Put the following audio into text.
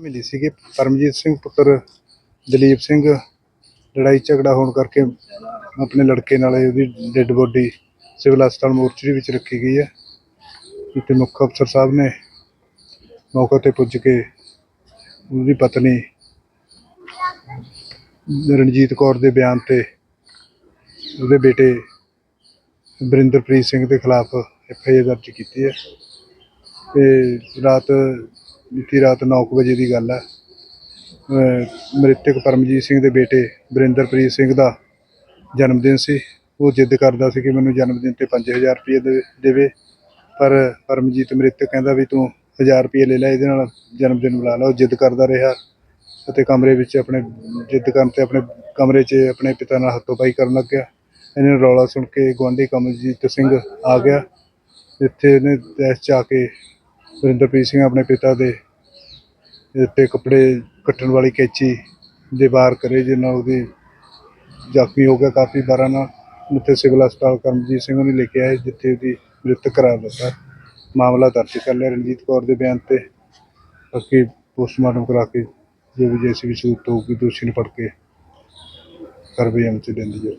ਮਿਲੀ ਸੀਗੀ। ਪਰਮਜੀਤ ਸਿੰਘ, ਪੁੱਤਰ ਦਲੀਪ ਸਿੰਘ, ਲੜਾਈ ਝਗੜਾ ਹੋਣ ਕਰਕੇ ਆਪਣੇ ਲੜਕੇ ਨਾਲ ਉਹਦੀ ਡੈੱਡ ਬੋਡੀ ਸਿਵਲ ਹਸਪਤਾਲ ਮੋਰਚਰੀ ਵਿੱਚ ਰੱਖੀ ਗਈ ਹੈ। ਤੇ ਮੁੱਖ ਅਫਸਰ ਸਾਹਿਬ ਨੇ ਮੌਕੇ ਤੇ ਪੁੱਜ ਕੇ ਉਹਦੀ ਪਤਨੀ ਰਣਜੀਤ ਕੌਰ ਦੇ ਬਿਆਨ ਤੇ ਉਹਦੇ ਬੇਟੇ ਬਰਿੰਦਰਪ੍ਰੀਤ ਸਿੰਘ ਦੇ ਖਿਲਾਫ ਐਫ ਆਈ ਆਰ ਦਰਜ ਕੀਤੀ ਹੈ। ਤੇ ਰਾਤ ਬੀਤੀ ਰਾਤ 9 ਵਜੇ ਦੀ ਗੱਲ ਹੈ। ਮ੍ਰਿਤਕ ਪਰਮਜੀਤ ਸਿੰਘ ਦੇ ਬੇਟੇ ਬਰਿੰਦਰਪ੍ਰੀਤ ਸਿੰਘ ਦਾ ਜਨਮ ਦਿਨ ਸੀ। ਉਹ ਜਿੱਦ ਕਰਦਾ ਸੀ ਕਿ ਮੈਨੂੰ ਜਨਮ ਦਿਨ ਤੇ 5000 ਰੁਪਏ ਦੇ- ਦੇਵੇ। ਪਰ ਪਰਮਜੀਤ ਮ੍ਰਿਤਕ ਕਹਿੰਦਾ ਵੀ ਤੂੰ 1000 ਰੁਪਏ ਲੈ ਲੈ, ਇਹਦੇ ਨਾਲ ਜਨਮ ਦਿਨ ਬੁਲਾ ਲਾ। ਉਹ ਜਿੱਦ ਕਰਦਾ ਰਿਹਾ ਅਤੇ ਕਮਰੇ ਵਿੱਚ ਆਪਣੇ ਜਿੱਦ ਕਰਨ ਤੇ ਆਪਣੇ ਕਮਰੇ 'ਚ ਆਪਣੇ ਪਿਤਾ ਨਾਲ ਹੱਥੋਂ-ਪਾਈ ਕਰਨ ਲੱਗ ਗਿਆ। ਇਹਨੇ ਰੌਲਾ ਸੁਣ ਕੇ ਗੁਆਂਢੀ ਕਮਲਜੀਤ ਸਿੰਘ ਆ ਗਿਆ। ਇੱਥੇ ਇਹਨੇ ਤੈਸ਼ 'ਚ ਆ ਕੇ ਵਰਿੰਦਰਪ੍ਰੀਤ ਸਿੰਘ ਆਪਣੇ ਪਿਤਾ ਦੇ ਉੱਤੇ ਕੱਪੜੇ ਕੱਟਣ ਵਾਲੀ ਕੈਚੀ ਦੇ ਵਾਰ ਕਰੇ ਜਿਹਦੇ ਨਾਲ ਉਹਦੀ ਜ਼ਖਮੀ ਹੋ ਗਿਆ ਕਾਫੀ ਬਾਰਾਂ ਨਾਲ। ਉੱਥੇ ਸਿਵਲ ਹਸਪਤਾਲ ਕਰਮਜੀਤ ਸਿੰਘ ਨੂੰ ਲੈ ਕੇ ਆਏ, ਜਿੱਥੇ ਉਹਦੀ ਮ੍ਰਿਤਕ ਕਰਾਰ ਦਿੱਤਾ। ਮਾਮਲਾ ਦਰਜ ਕਰ ਲਿਆ ਰਣਜੀਤ ਕੌਰ ਦੇ ਬਿਆਨ ਤੇ। ਬਾਕੀ ਪੋਸਟਮਾਰਟਮ ਕਰਾ ਕੇ ਜੋ ਵੀ ਜੈਸੀ ਵੀ ਸੂਰਤ ਹੋਊਗੀ, ਦੋਸ਼ੀ ਨੂੰ ਫੜ ਕੇ ਕਾਰਵਾਈ ਅਮਲ ਚ ਲੈਂਦੀ ਜਾਊ